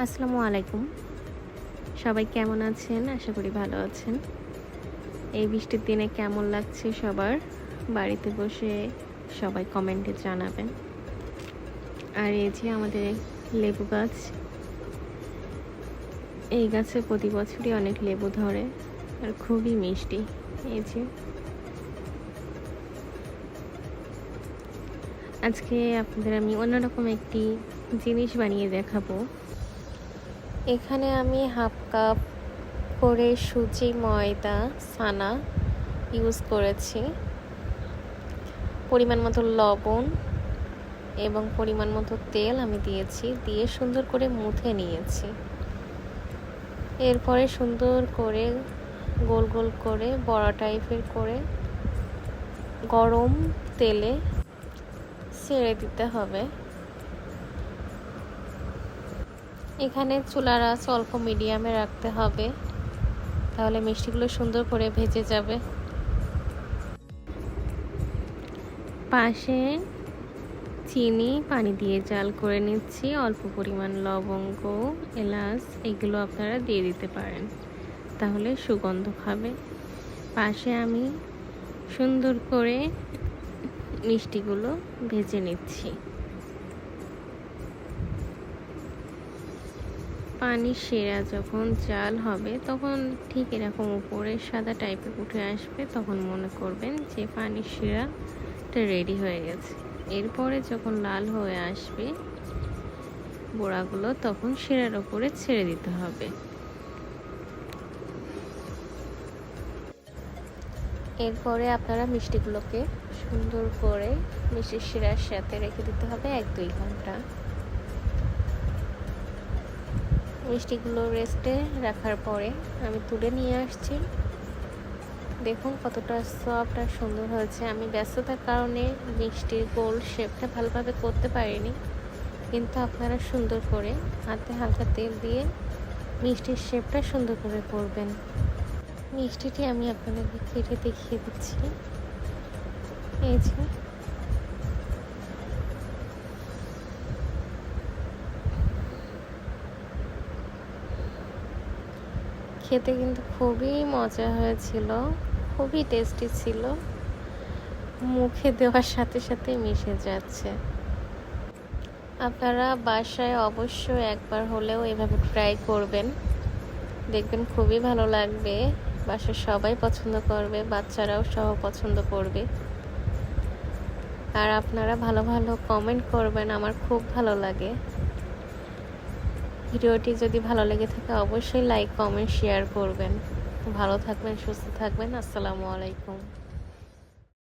আসসালামু আলাইকুম। সবাই কেমন আছেন? আশা করি ভালো আছেন। এই বৃষ্টির দিনে কেমন লাগছে সবার? বাড়িতে বসে সবাই কমেন্টে জানাবেন। আর এই যে আমাদের লেবু গাছ, এই গাছে প্রতি বছরই অনেক লেবু ধরে আর খুবই মিষ্টি। এই যে আজকে আপনাদের আমি অন্যরকম একটি জিনিস বানিয়ে দেখাবো। এখানে আমি হাফ কাপ করে সুজি, ময়দা সানা ইউজ করেছি। পরিমাণ মতো লবণ এবং পরিমাণ মতো তেল আমি দিয়েছি, দিয়ে সুন্দর করে মুথে নিয়েছি। এরপরে সুন্দর করে গোল গোল করে বড়া টাইপের করে গরম তেলে ছেড়ে দিতে হবে। এখানে চুলার আঁচ অল্প মিডিয়ামে রাখতে হবে। তাহলে মিষ্টিগুলো সুন্দর করে ভেজে যাবে। পাশে চিনি, পানি দিয়ে জাল করে নিচ্ছি। অল্প পরিমাণ লবঙ্গ, এলাচ, এগুলো আপনারা দিয়ে দিতে পারেন। তাহলে সুগন্ধ খাবে। পাশে আমি সুন্দর করে মিষ্টিগুলো ভেজে নিচ্ছি। পানির সেরা যখন জাল হবে, তখন ঠিক এরকম উপরে সাদা টাইপের উঠে আসবে, তখন মনে করবেন যে পানির শিরাটা রেডি হয়ে গেছে। এরপরে যখন লাল হয়ে আসবে, বোড়াগুলো তখন শিরার ওপরে ছেড়ে দিতে হবে। এরপরে আপনারা মিষ্টিগুলোকে সুন্দর করে মিষ্টির শিরার সাথে রেখে দিতে হবে এক দুই ঘণ্টা। মিষ্টিগুলো রেস্টে রাখার পরে আমি তুলে নিয়ে আসছি। দেখুন কতটা সফট আর সুন্দর হয়েছে। আমি ব্যস্ততার কারণে মিষ্টির গোল শেপটা ভালোভাবে করতে পারিনি। কিন্তু আপনারা সুন্দর করে হাতে হালকা তেল দিয়ে মিষ্টির শেপটা সুন্দর করে করবেন। মিষ্টিটি আমি আপনাদেরকে কেটে দেখিয়ে দিচ্ছি। এই যে খেতে কিন্তু খুবই মজা হয়েছিল, খুবই টেস্টি ছিল। মুখে দেওয়ার সাথে সাথে মিশে যাচ্ছে। আপনারা বাসায় অবশ্যই একবার হলেও এভাবে ট্রাই করবেন। দেখবেন খুবই ভালো লাগবে। বাসার সবাই পছন্দ করবে, বাচ্চারাও সহ পছন্দ করবে। আর আপনারা ভালো ভালো কমেন্ট করবেন, আমার খুব ভালো লাগে। ভিডিওটি যদি ভালো লেগে থাকে, অবশ্যই লাইক কমেন্ট শেয়ার করবেন। ভালো থাকবেন, সুস্থ থাকবেন। আসসালামু আলাইকুম।